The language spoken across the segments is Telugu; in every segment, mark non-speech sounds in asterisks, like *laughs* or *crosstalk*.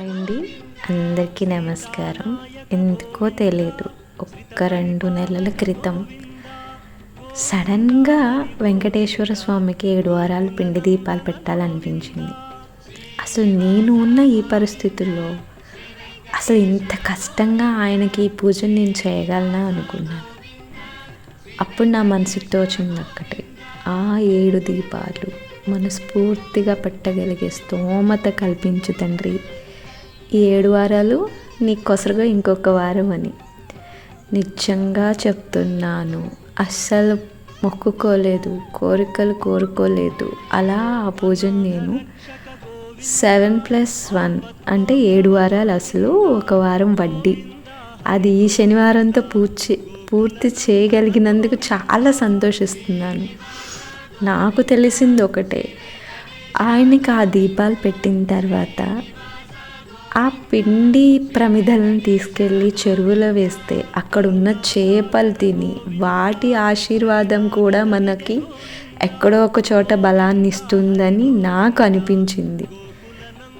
హాయ్ అండి. అందరికీ నమస్కారం. ఎందుకో తెలియదు ఒక్క రెండు నెలల క్రితం సడన్గా వెంకటేశ్వర స్వామికి ఏడు వారాలు పిండి దీపాలు పెట్టాలనిపించింది. అసలు నేను ఉన్న ఈ పరిస్థితుల్లో అసలు ఇంత కష్టంగా ఆయనకి ఈ పూజను నేను చేయగలనా అనుకున్నాను. అప్పుడు నా మనసుకు తోచింది ఒక్కటే ఆ ఏడు దీపాలు మనస్ఫూర్తిగా పెట్టగలిగే స్తోమత కల్పించు తండ్రి ఈ ఏడు వారాలు నీకు కొసరుగా ఇంకొక వారం అని. నిజంగా చెప్తున్నాను అస్సలు మొక్కుకోలేదు కోరికలు కోరుకోలేదు. అలా ఆ పూజను నేను సెవెన్ ప్లస్ వన్ అంటే ఏడు వారాలు అసలు ఒక వారం వడ్డీ. అది ఈ శనివారంతో పూర్తి పూర్తి చేయగలిగినందుకు చాలా సంతోషిస్తున్నాను. నాకు తెలిసింది ఒకటే ఆయనకి ఆ దీపాలు పెట్టిన తర్వాత ఆ పిండి ప్రమిదలను తీసుకెళ్ళి చెరువులో వేస్తే అక్కడ ఉన్న చేపలు తిని వాటి ఆశీర్వాదం కూడా మనకి ఎక్కడో ఒక చోట బలాన్ని ఇస్తుందని నాకు అనిపించింది.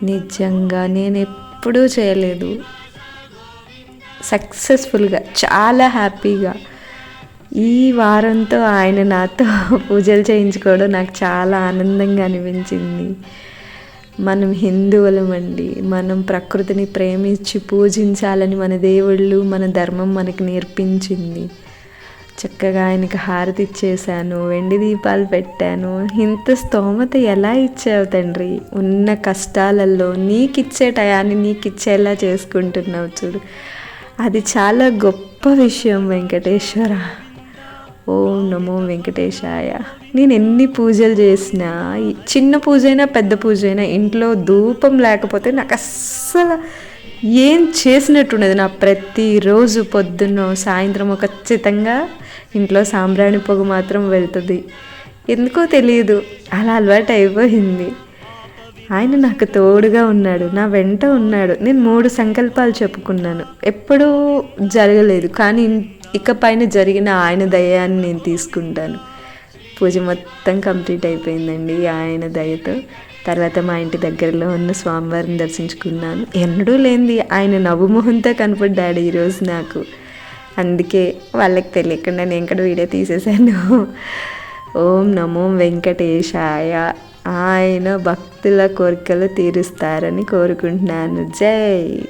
నిజంగా నేను ఎప్పుడూ చేయలేదు. సక్సెస్ఫుల్గా చాలా హ్యాపీగా. ఈ వారంతో ఆయన నాతో *laughs* పూజలు చేయించుకోవడం నాకు చాలా ఆనందంగా అనిపించింది. మనం హిందువులమండి మనం ప్రకృతిని ప్రేమించి పూజించాలని మన దేవుళ్ళు మన ధర్మం మనకు నేర్పించింది. చక్కగా ఆయనకి హారతి ఇచ్చేసాను వెండి దీపాలు పెట్టాను. ఇంత స్తోమత ఎలా ఇచ్చావు తండ్రి? ఉన్న కష్టాలలో నీకు ఇచ్చే టయాన్ని నీకు ఇచ్చేలా చేసుకుంటున్నావు చూడు. అది చాలా గొప్ప విషయం వెంకటేశ్వర. ఓం నమో వెంకటేశాయ. నేను ఎన్ని పూజలు చేసినా చిన్న పూజ అయినా పెద్ద పూజ అయినా ఇంట్లో ధూపం లేకపోతే నాకు అస్సలు ఏం చేసినట్టుండదు నా ప్రతిరోజు పొద్దున్న సాయంత్రం ఖచ్చితంగా ఇంట్లో సాంబ్రాణి పొగ మాత్రం వెళ్తుంది. ఎందుకో తెలియదు అలా అలవాటు అయిపోయింది. ఆయన నాకు తోడుగా ఉన్నాడు నా వెంట ఉన్నాడు. నేను మూడు సంకల్పాలు చెప్పుకున్నాను ఎప్పుడూ జరగలేదు. కానీ ఇకపైన జరిగిన ఆయన దయాన్ని నేను తీసుకుంటాను. పూజ మొత్తం కంప్లీట్ అయిపోయిందండి ఆయన దయతో. తర్వాత మా ఇంటి దగ్గరలో ఉన్న స్వామివారిని దర్శించుకున్నాను. ఎన్నడూ లేనిది ఆయన నవ్వుమోహంతో కనపడ్డాడు ఈరోజు నాకు. అందుకే వాళ్ళకి తెలియకుండా నేను ఇక్కడ వీడియో తీసేశాను. ఓం నమో వెంకటేశాయ. ఆయన భక్తుల కోరికలు తీరుస్తారని కోరుకుంటున్నాను. జై!